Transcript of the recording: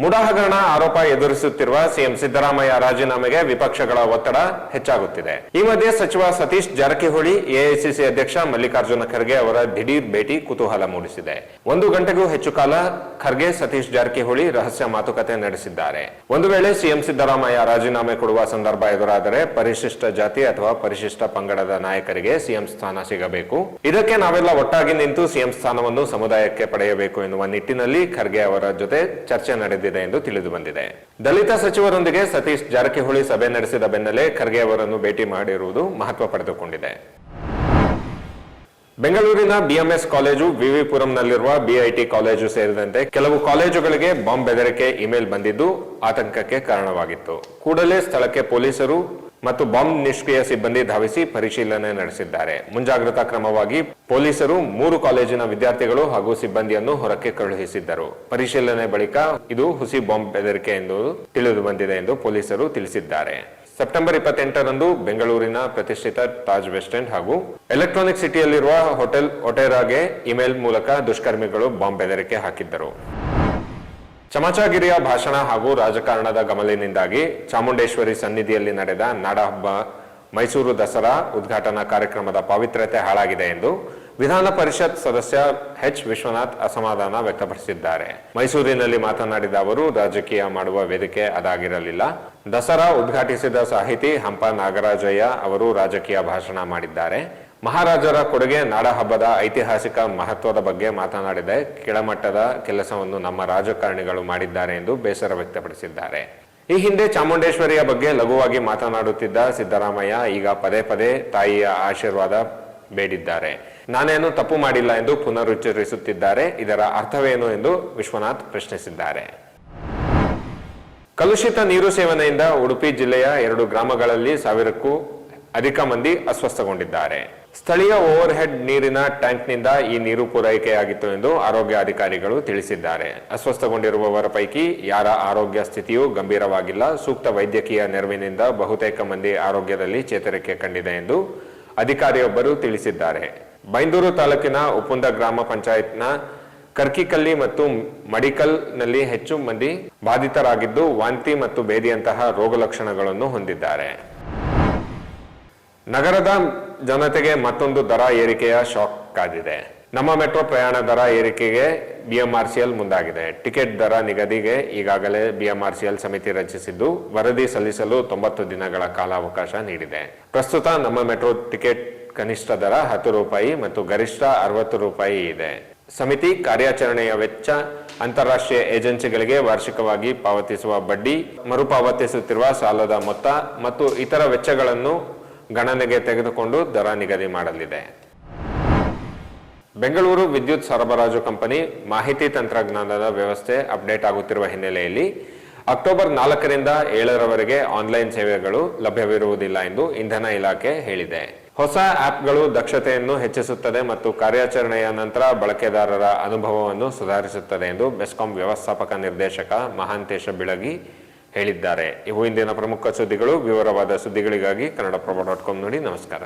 ಮುಡಾ ಹಗರಣ ಆರೋಪ ಎದುರಿಸುತ್ತಿರುವ ಸಿಎಂ ಸಿದ್ದರಾಮಯ್ಯ ರಾಜೀನಾಮೆಗೆ ವಿಪಕ್ಷಗಳ ಒತ್ತಡ ಹೆಚ್ಚಾಗುತ್ತಿದೆ. ಈ ಮಧ್ಯೆ ಸಚಿವ ಸತೀಶ್ ಜಾರಕಿಹೊಳಿ, ಎಐಸಿಸಿ ಅಧ್ಯಕ್ಷ ಮಲ್ಲಿಕಾರ್ಜುನ ಖರ್ಗೆ ಅವರ ದಿಢೀರ್ ಭೇಟಿ ಕುತೂಹಲ ಮೂಡಿಸಿದೆ. ಒಂದು ಗಂಟೆಗೂ ಹೆಚ್ಚು ಕಾಲ ಖರ್ಗೆ, ಸತೀಶ್ ಜಾರಕಿಹೊಳಿ ರಹಸ್ಯ ಮಾತುಕತೆ ನಡೆಸಿದ್ದಾರೆ. ಒಂದು ವೇಳೆ ಸಿಎಂ ಸಿದ್ದರಾಮಯ್ಯ ರಾಜೀನಾಮೆ ಕೊಡುವ ಸಂದರ್ಭ ಎದುರಾದರೆ ಪರಿಶಿಷ್ಟ ಜಾತಿ ಅಥವಾ ಪರಿಶಿಷ್ಟ ಪಂಗಡದ ನಾಯಕರಿಗೆ ಸಿಎಂ ಸ್ಥಾನ ಸಿಗಬೇಕು. ಇದಕ್ಕೆ ನಾವೆಲ್ಲ ಒಟ್ಟಾಗಿ ನಿಂತು ಸಿಎಂ ಸ್ಥಾನವನ್ನು ಸಮುದಾಯಕ್ಕೆ ಪಡೆಯಬೇಕು ಎನ್ನುವ ನಿಟ್ಟಿನಲ್ಲಿ ಖರ್ಗೆ ಅವರ ಜೊತೆ ಚರ್ಚೆ ನಡೆದಿದೆ. ಎಂದು ತಿಳಿದು ಬಂದಿದೆ. ದಲಿತ ಸಚಿವರೊಂದಿಗೆ ಸತೀಶ್ ಜಾರಕಿಹೊಳಿ ಸಭೆ ನಡೆಸಿದ ಬೆನ್ನಲ್ಲೇ ಖರ್ಗೆ ಅವರನ್ನು ಭೇಟಿ ಮಾಡಿರುವುದು ಮಹತ್ವ ಪಡೆದುಕೊಂಡಿದೆ. ಬೆಂಗಳೂರಿನ ಬಿಎಂಎಸ್ ಕಾಲೇಜು ವಿವಿಪುರಂನಲ್ಲಿರುವ ಬಿಐಟಿ ಕಾಲೇಜು ಸೇರಿದಂತೆ ಕೆಲವು ಕಾಲೇಜುಗಳಿಗೆ ಬಾಂಬ್ ಬೆದರಿಕೆ ಇಮೇಲ್ ಬಂದಿದ್ದು ಆತಂಕಕ್ಕೆ ಕಾರಣವಾಗಿತ್ತು. ಕೂಡಲೇ ಸ್ಥಳಕ್ಕೆ ಪೊಲೀಸರು ಮತ್ತು ಬಾಂಬ್ ನಿಷ್ಕ್ರಿಯ ಸಿಬ್ಬಂದಿ ಧಾವಿಸಿ ಪರಿಶೀಲನೆ ನಡೆಸಿದ್ದಾರೆ. ಮುಂಜಾಗ್ರತಾ ಕ್ರಮವಾಗಿ ಪೊಲೀಸರು ಮೂರು ಕಾಲೇಜಿನ ವಿದ್ಯಾರ್ಥಿಗಳು ಹಾಗೂ ಸಿಬ್ಬಂದಿಯನ್ನು ಹೊರಕ್ಕೆ ಕಳುಹಿಸಿದ್ದರು. ಪರಿಶೀಲನೆ ಬಳಿಕ ಇದು ಹುಸಿ ಬಾಂಬ್ ಬೆದರಿಕೆ ಎಂದು ತಿಳಿದು ಬಂದಿದೆ ಎಂದು ಪೊಲೀಸರು ತಿಳಿಸಿದ್ದಾರೆ. ಸೆಪ್ಟೆಂಬರ್ ಇಪ್ಪತ್ತೆಂಟರಂದು ಬೆಂಗಳೂರಿನ ಪ್ರತಿಷ್ಠಿತ ತಾಜ್ ವೆಸ್ಟ್ ಎಂಡ್ ಹಾಗೂ ಎಲೆಕ್ಟ್ರಾನಿಕ್ ಸಿಟಿಯಲ್ಲಿರುವ ಹೋಟೆಲ್ ಒಟೆರಾಗೆ ಇಮೇಲ್ ಮೂಲಕ ದುಷ್ಕರ್ಮಿಗಳು ಬಾಂಬ್ ಬೆದರಿಕೆ ಹಾಕಿದ್ದರು. ಚಮಚಾಗಿರಿಯ ಭಾಷಣ ಹಾಗೂ ರಾಜಕಾರಣದ ಗಮಲಿನಿಂದಾಗಿ ಚಾಮುಂಡೇಶ್ವರಿ ಸನ್ನಿಧಿಯಲ್ಲಿ ನಡೆದ ನಾಡಹಬ್ಬ ಮೈಸೂರು ದಸರಾ ಉದ್ಘಾಟನಾ ಕಾರ್ಯಕ್ರಮದ ಪಾವಿತ್ರ್ಯತೆ ಹಾಳಾಗಿದೆ ಎಂದು ವಿಧಾನ ಪರಿಷತ್ ಸದಸ್ಯ ಎಚ್ ವಿಶ್ವನಾಥ್ ಅಸಮಾಧಾನ ವ್ಯಕ್ತಪಡಿಸಿದ್ದಾರೆ. ಮೈಸೂರಿನಲ್ಲಿ ಮಾತನಾಡಿದ ಅವರು, ರಾಜಕೀಯ ಮಾಡುವ ವೇದಿಕೆ ಅದಾಗಿರಲಿಲ್ಲ. ದಸರಾ ಉದ್ಘಾಟಿಸಿದ ಸಾಹಿತಿ ಹಂಪ ನಾಗರಾಜಯ್ಯ ಅವರು ರಾಜಕೀಯ ಭಾಷಣ ಮಾಡಿದ್ದಾರೆ. ಮಹಾರಾಜರ ಕೊಡುಗೆ ನಾಡಹಬ್ಬದ ಐತಿಹಾಸಿಕ ಮಹತ್ವದ ಬಗ್ಗೆ ಮಾತನಾಡಿದೆ. ಕೆಳಮಟ್ಟದ ಕೆಲಸವನ್ನು ನಮ್ಮ ರಾಜಕಾರಣಿಗಳು ಮಾಡಿದ್ದಾರೆ ಎಂದು ಬೇಸರ ವ್ಯಕ್ತಪಡಿಸಿದ್ದಾರೆ. ಈ ಹಿಂದೆ ಚಾಮುಂಡೇಶ್ವರಿಯ ಬಗ್ಗೆ ಲಘುವಾಗಿ ಮಾತನಾಡುತ್ತಿದ್ದ ಸಿದ್ದರಾಮಯ್ಯ ಈಗ ಪದೇ ಪದೇ ತಾಯಿಯ ಆಶೀರ್ವಾದ ಬೇಡಿದ್ದಾರೆ. ನಾನೇನು ತಪ್ಪು ಮಾಡಿಲ್ಲ ಎಂದು ಪುನರುಚ್ಚರಿಸುತ್ತಿದ್ದಾರೆ. ಇದರ ಅರ್ಥವೇನು ಎಂದು ವಿಶ್ವನಾಥ್ ಪ್ರಶ್ನಿಸಿದ್ದಾರೆ. ಕಲುಷಿತ ನೀರು ಸೇವನೆಯಿಂದ ಉಡುಪಿ ಜಿಲ್ಲೆಯ ಎರಡು ಗ್ರಾಮಗಳಲ್ಲಿ ಸಾವಿರಕ್ಕೂ ಅಧಿಕ ಮಂದಿ ಅಸ್ವಸ್ಥಗೊಂಡಿದ್ದಾರೆ. ಸ್ಥಳೀಯ ಓವರ್ ಹೆಡ್ ನೀರಿನ ಟ್ಯಾಂಕ್ನಿಂದ ಈ ನೀರು ಪೂರೈಕೆಯಾಗಿತ್ತು ಎಂದು ಆರೋಗ್ಯ ಅಧಿಕಾರಿಗಳು ತಿಳಿಸಿದ್ದಾರೆ. ಅಸ್ವಸ್ಥಗೊಂಡಿರುವವರ ಪೈಕಿ ಯಾರ ಆರೋಗ್ಯ ಸ್ಥಿತಿಯೂ ಗಂಭೀರವಾಗಿಲ್ಲ. ಸೂಕ್ತ ವೈದ್ಯಕೀಯ ನೆರವಿನಿಂದ ಬಹುತೇಕ ಮಂದಿ ಆರೋಗ್ಯದಲ್ಲಿ ಚೇತರಿಕೆ ಕಂಡಿದೆ ಎಂದು ಅಧಿಕಾರಿಯೊಬ್ಬರು ತಿಳಿಸಿದ್ದಾರೆ. ಬೈಂದೂರು ತಾಲೂಕಿನ ಉಪ್ಪುಂದ ಗ್ರಾಮ ಪಂಚಾಯತ್ನ ಕರ್ಕಿಕಲ್ಲಿ ಮತ್ತು ಮಡಿಕಲ್ನಲ್ಲಿ ಹೆಚ್ಚು ಮಂದಿ ಬಾಧಿತರಾಗಿದ್ದು, ವಾಂತಿ ಮತ್ತು ಬೇದಿಯಂತಹ ರೋಗ ಲಕ್ಷಣಗಳನ್ನು ಹೊಂದಿದ್ದಾರೆ. ನಗರದ ಜನತೆಗೆ ಮತ್ತೊಂದು ದರ ಏರಿಕೆಯ ಶಾಕ್ ಕಾದಿದೆ. ನಮ್ಮ ಮೆಟ್ರೋ ಪ್ರಯಾಣ ದರ ಏರಿಕೆಗೆ ಬಿಎಂಆರ್ಸಿಎಲ್ ಮುಂದಾಗಿದೆ. ಟಿಕೆಟ್ ದರ ನಿಗದಿಗೆ ಈಗಾಗಲೇ ಬಿಎಂಆರ್ಸಿಎಲ್ ಸಮಿತಿ ರಚಿಸಿದ್ದು, ವರದಿ ಸಲ್ಲಿಸಲು ತೊಂಬತ್ತು ದಿನಗಳ ಕಾಲಾವಕಾಶ ನೀಡಿದೆ. ಪ್ರಸ್ತುತ ನಮ್ಮ ಮೆಟ್ರೋ ಟಿಕೆಟ್ ಕನಿಷ್ಠ ದರ ಹತ್ತು ರೂಪಾಯಿ ಮತ್ತು ಗರಿಷ್ಠ ಅರವತ್ತು ರೂಪಾಯಿ ಇದೆ. ಸಮಿತಿ ಕಾರ್ಯಾಚರಣೆಯ ವೆಚ್ಚ ಅಂತಾರಾಷ್ಟ್ರೀಯ ಏಜೆನ್ಸಿಗಳಿಗೆ ವಾರ್ಷಿಕವಾಗಿ ಪಾವತಿಸುವ ಬಡ್ಡಿ, ಮರುಪಾವತಿಸುತ್ತಿರುವ ಸಾಲದ ಮೊತ್ತ ಮತ್ತು ಇತರ ವೆಚ್ಚಗಳನ್ನು ಗಣನೆಗೆ ತೆಗೆದುಕೊಂಡು ದರ ನಿಗದಿ ಮಾಡಲಿದೆ. ಬೆಂಗಳೂರು ವಿದ್ಯುತ್ ಸರಬರಾಜು ಕಂಪನಿ ಮಾಹಿತಿ ತಂತ್ರಜ್ಞಾನದ ವ್ಯವಸ್ಥೆ ಅಪ್ಡೇಟ್ ಆಗುತ್ತಿರುವ ಹಿನ್ನೆಲೆಯಲ್ಲಿ ಅಕ್ಟೋಬರ್ ನಾಲ್ಕರಿಂದ ಏಳರವರೆಗೆ ಆನ್ಲೈನ್ ಸೇವೆಗಳು ಲಭ್ಯವಿರುವುದಿಲ್ಲ ಎಂದು ಇಂಧನ ಇಲಾಖೆ ಹೇಳಿದೆ. ಹೊಸ ಆಪ್ಗಳು ದಕ್ಷತೆಯನ್ನು ಹೆಚ್ಚಿಸುತ್ತದೆ ಮತ್ತು ಕಾರ್ಯಾಚರಣೆಯ ನಂತರ ಬಳಕೆದಾರರ ಅನುಭವವನ್ನು ಸುಧಾರಿಸುತ್ತದೆ ಎಂದು ಬೆಸ್ಕಾಂ ವ್ಯವಸ್ಥಾಪಕ ನಿರ್ದೇಶಕ ಮಹಾಂತೇಶ ಬಿಳಗಿ ಹೇಳಿದ್ದಾರೆ. ಇವು ಇಂದಿನ ಪ್ರಮುಖ ಸುದ್ದಿಗಳು. ವಿವರವಾದ ಸುದ್ದಿಗಳಿಗಾಗಿ ಕನ್ನಡಪ್ರಭ ಡಾಟ್ ಕಾಮ್ ನೋಡಿ ನಮಸ್ಕಾರ.